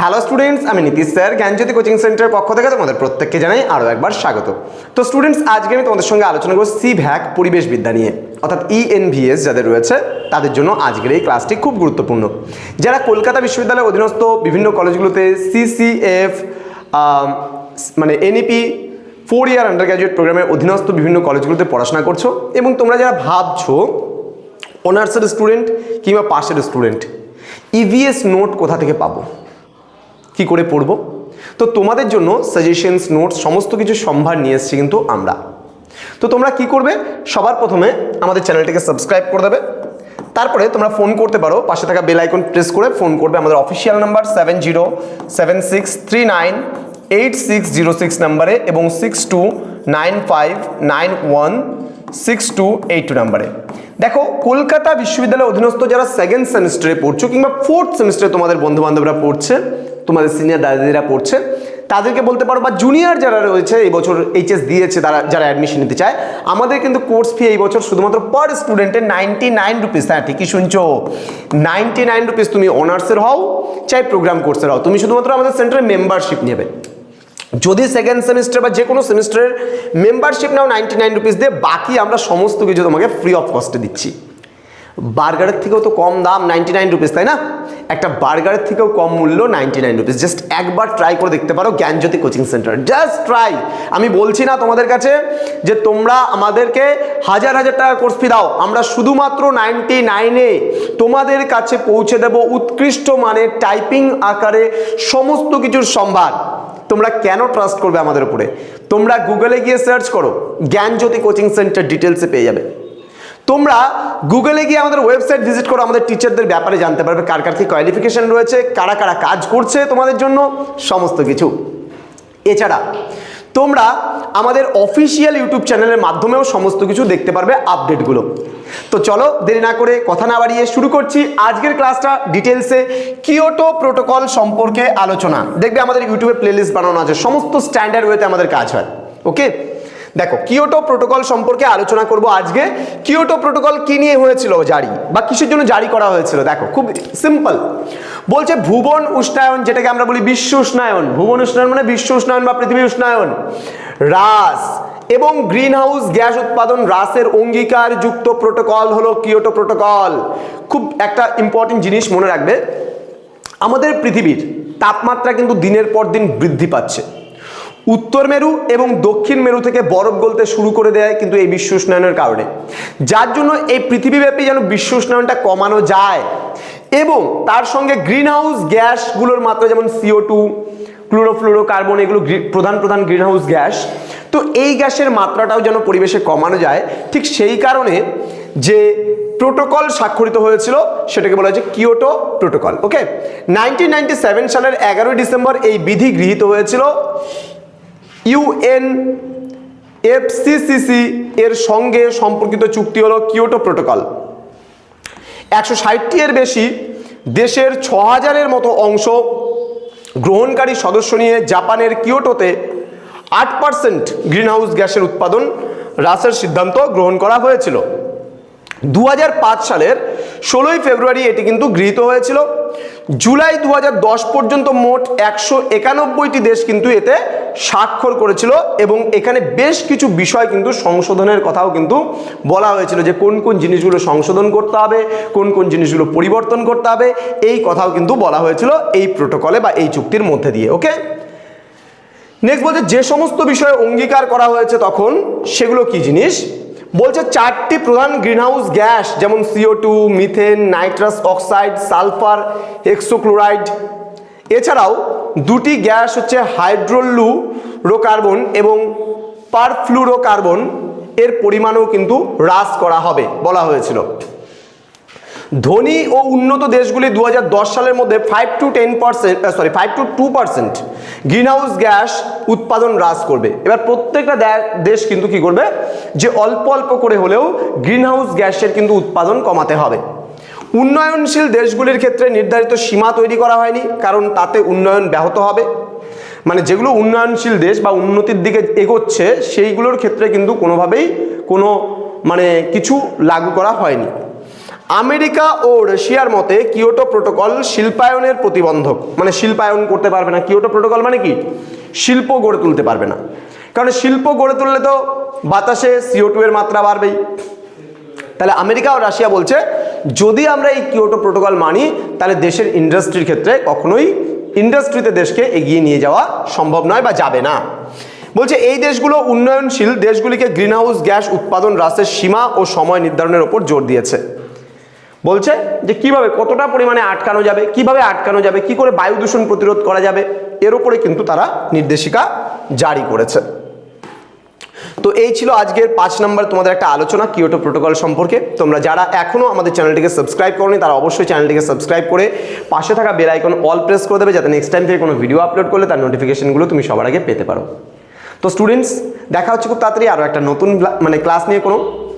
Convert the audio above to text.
Hello students আমি Nitish sir, জ্ঞানজ্যোতি coaching সেন্টারের পক্ষ থেকে তোমাদের প্রত্যেককে জানাই আরও একবার স্বাগত। তো স্টুডেন্টস আজকে আমি তোমাদের সঙ্গে আলোচনা করব সি ভ্যাক পরিবেশ বিদ্যা নিয়ে, অর্থাৎ E ইএনভিএস যাদের রয়েছে, তাদের জন্য আজকের এই ক্লাসটি খুব গুরুত্বপূর্ণ। যারা কলকাতা বিশ্ববিদ্যালয়ের অধীনস্থ বিভিন্ন কলেজগুলোতে সিসিএফ মানে NEP four year undergraduate প্রোগ্রামের অধীনস্থ বিভিন্ন কলেজগুলোতে পড়াশোনা করছ, এবং তোমরা যারা ভাবছ অনার্সের স্টুডেন্ট কিংবা পাশের স্টুডেন্ট ইভিএস নোট কোথা থেকে পাবো? কি করে পড়ব? তো তোমাদের জন্য সাজেশনস নোটস সমস্ত কিছু সম্ভার নিয়ে এসেছি কিন্তু আমরা। তো তোমরা কি করবে? সবার প্রথমে আমাদের চ্যানেলটিকে সাবস্ক্রাইব করে দেবে। তারপরে তোমরা ফোন করতে পারো। পাশে থাকা বেল আইকন প্রেস করে ফোন করবে। আমাদের official number seven zero seven six three nine eight six zero six নাম্বারে এবং six two nine five nine one six two eight two নাম্বারে দেখো, কলকাতা বিশ্ববিদ্যালয়ের অধীনস্থ যারা সেকেন্ড সেমিস্টারে পড়ছো কিংবা ফোর্থ সেমিস্টারে তোমাদের বন্ধু বান্ধবরা পড়ছে তোমাদের সিনিয়র দাদাদিরা পড়ছে, তাদেরকে বলতে পারো বা জুনিয়র যারা রয়েছে এই বছর এইচএস দিয়েছে, তারা, যারা অ্যাডমিশন নিতে চায়, আমাদের কিন্তু কোর্স ফি এই বছর শুধুমাত্র পার স্টুডেন্টের নাইনটি নাইন রুপিস হ্যাঁ ঠিকই শুনছো। নাইনটি নাইন রুপিস তুমি অনার্সের হও, চাই প্রোগ্রাম কোর্সের হও। তুমি শুধুমাত্র আমাদের সেন্টারে মেম্বারশিপ নেবে। যদি সেকেন্ড সেমিস্টার বা যে কোনো সেমিস্টারের membership now ninety nine rupees দিয়ে, বাকি আমরা সমস্ত কিছু তোমাকে ফ্রি অফ কস্টে দিচ্ছি। বার্গারের থেকেও তো কম দাম নাইনটি নাইন রুপিস তাই না? একটা বার্গারের থেকেও কম মূল্য নাইনটি নাইন রুপিস জাস্ট একবার ট্রাই করে দেখতে পারো Gyanjyoti coaching centre just try আমি বলছি না তোমাদের কাছে যে তোমরা আমাদেরকে হাজার হাজার টাকা কোর্স ফি দাও। আমরা শুধুমাত্র নাইনটি নাইনে তোমাদের কাছে পৌঁছে দেব উৎকৃষ্ট মানের টাইপিং আকারে সমস্ত কিছুর সম্ভার। তোমরা কেন ট্রাস্ট করবে আমাদের উপরে? তোমরা গুগলে গিয়ে সার্চ করো। জ্ঞানজ্যোতি কোচিং সেন্টার ডিটেলসে পেয়ে যাবে। তোমরা গুগলে গিয়ে আমাদের ওয়েবসাইট ভিজিট করো, আমাদের টিচারদের ব্যাপারে জানতে পারবে কার কার কি কোয়ালিফিকেশন রয়েছে, কারা কারা কাজ করছে তোমাদের জন্য, সমস্ত কিছু। এছাড়া, তোমরা আমাদের অফিসিয়াল ইউটিউব চ্যানেলের মাধ্যমেও সমস্ত কিছু দেখতে পারবে আপডেটগুলো তো চলো, দেরি না করে কথা না বাড়িয়ে শুরু করছি আজকের ক্লাসটা ডিটেলসে কিওটো প্রোটোকল সম্পর্কে আলোচনা। দেখবে আমাদের ইউটিউবে প্লেলিস্ট বানানো আছে, সমস্ত স্ট্যান্ডার্ড ওয়েতে আমাদের কাজ হয়। ওকে দেখো কিওটো প্রোটোকল সম্পর্কে আলোচনা করব আজকে। কিওটো প্রোটোকল কি নিয়ে হয়েছিল জারি? বা কিসের জন্য জারি করা হয়েছিল? দেখো, খুব সিম্পল বলছে ভুবন উষ্ণায়ন, যেটাকে আমরা বলি বিশ্ব উষ্ণায়ন। ভুবন উষ্ণায়ন মানে বিশ্ব উষ্ণায়ন বা পৃথিবী উষ্ণায়ন। হ্রাস এবং গ্রিন হাউস গ্যাস উৎপাদন হ্রাসের অঙ্গীকার যুক্ত প্রোটোকল হলো কিওটো প্রোটোকল খুব একটা ইম্পর্টেন্ট জিনিস মনে রাখবে। আমাদের পৃথিবীর তাপমাত্রা কিন্তু দিনের পর দিন বৃদ্ধি পাচ্ছে। উত্তর মেরু এবং দক্ষিণ মেরু থেকে বরফ গলতে শুরু করে দেয় কিন্তু এই বিশ্ব উষ্ণায়নের কারণে। যার জন্য এই পৃথিবীব্যাপী যেন বিশ্ব উষ্ণায়নটা কমানো যায়। এবং তার সঙ্গে গ্রিন হাউস গ্যাসগুলোর মাত্রা যেমন সিও টু ক্লোরোফ্লোরো কার্বন এগুলো প্রধান প্রধান গ্রিন হাউস গ্যাস। তো এই গ্যাসের মাত্রাটাও যেন পরিবেশে কমানো যায়, ঠিক সেই কারণে যে প্রোটোকল স্বাক্ষরিত হয়েছিল, সেটাকে বলা হয়েছে কিওটো প্রোটোকল ওকে নাইনটিন সালের এগারোই ডিসেম্বর এই বিধি গৃহীত হয়েছিল। ইউএন এফসিসিসি এর সঙ্গে সম্পর্কিত চুক্তি হলো কিওটো প্রোটোকল একশো ষাটটি এর বেশি দেশের ছ হাজারের মতো অংশ গ্রহণকারী সদস্য নিয়ে জাপানের কিওটোতে আট পার্সেন্ট গ্রিনহাউস গ্যাসের উৎপাদন হ্রাসের সিদ্ধান্ত গ্রহণ করা হয়েছিল। দু হাজার পাঁচ সালের ষোলোই ফেব্রুয়ারি এটি কিন্তু গৃহীত হয়েছিল। জুলাই দু হাজার দশ পর্যন্ত মোট একশো একানব্বইটি দেশ কিন্তু এতে স্বাক্ষর করেছিল এবং এখানে বেশ কিছু বিষয় কিন্তু সংশোধনের কথাও কিন্তু বলা হয়েছিল যে কোন কোন জিনিসগুলো সংশোধন করতে হবে, কোন কোন জিনিসগুলো পরিবর্তন করতে হবে, এই কথাও কিন্তু বলা হয়েছিল এই প্রোটোকলে বা এই চুক্তির মধ্যে দিয়ে, ওকে? নেক্সট বলছে, যে সমস্ত বিষয়ে অঙ্গীকার করা হয়েছে তখন সেগুলো কি জিনিস? বলছে চারটি প্রধান গ্রিনহাউস গ্যাস যেমন CO two methane nitrous oxide sulphur এক্সোক্লোরাইড এছাড়াও দুটি গ্যাস হচ্ছে হাইড্রোলুরোকার্বন এবং পারফ্লুরোকার্বন এর পরিমাণও কিন্তু হ্রাস করা হবে, বলা হয়েছিল। ধনী ও উন্নত দেশগুলি দু হাজার দশ সালের মধ্যে five to ten percent sorry five to two percent greenhouse gas উৎপাদন হ্রাস করবে। এবার প্রত্যেকটা দেশ কিন্তু কি করবে? যে অল্প অল্প করে হলেও গ্রিনহাউস গ্যাসের কিন্তু উৎপাদন কমাতে হবে। উন্নয়নশীল দেশগুলির ক্ষেত্রে নির্ধারিত সীমা তৈরি করা হয়নি, কারণ তাতে উন্নয়ন ব্যাহত হবে। মানে যেগুলো উন্নয়নশীল দেশ বা উন্নতির দিকে এগোচ্ছে, সেইগুলোর ক্ষেত্রে কিন্তু কোনোভাবেই কোনো মানে কিছু লাগু করা হয়নি। আমেরিকা ও রাশিয়ার মতে কিয়োটো প্রোটোকল শিল্পায়নের প্রতিবন্ধক। মানে শিল্পায়ন করতে পারবে না। কিয়োটো প্রোটোকল মানে কি? শিল্প গড়ে তুলতে পারবে না। কারণ শিল্প গড়ে তুললে তো বাতাসে সিও এর মাত্রা বাড়বেই। তাহলে আমেরিকা ও রাশিয়া বলছে, যদি আমরা এই কিয়োটো প্রোটোকল মানি, তাহলে দেশের ইন্ডাস্ট্রির ক্ষেত্রে কখনোই ইন্ডাস্ট্রিতে দেশকে এগিয়ে নিয়ে যাওয়া সম্ভব নয় বা যাবে না। বলছে, এই দেশগুলো উন্নয়নশীল, দেশগুলিকে গ্রিনহাউস গ্যাস উৎপাদন হ্রাসের সীমা ও সময় নির্ধারণের ওপর জোর দিয়েছে। বলছে যে কীভাবে কতটা পরিমাণে আটকানো যাবে, কীভাবে আটকানো যাবে, কি করে বায়ু দূষণ প্রতিরোধ করা যাবে, এর উপরে কিন্তু তারা নির্দেশিকা জারি করেছে। তো এই ছিল আজকের পাঁচ নম্বর তোমাদের একটা আলোচনা কিওটো প্রোটোকল সম্পর্কে। তোমরা যারা এখনও আমাদের চ্যানেলটিকে সাবস্ক্রাইব করনি, তারা অবশ্যই চ্যানেলটিকে সাবস্ক্রাইব করে পাশে থাকা বেল আইকন অল প্রেস করে দেবে, যাতে নেক্সট টাইম থেকে কোনো ভিডিও আপলোড করলে তার নোটিফিকেশনগুলো তুমি সবার আগে পেতে পারো। তো স্টুডেন্টস দেখা হচ্ছে খুব তাড়াতাড়ি আরও একটা নতুন মানে ক্লাস নিয়ে কোনো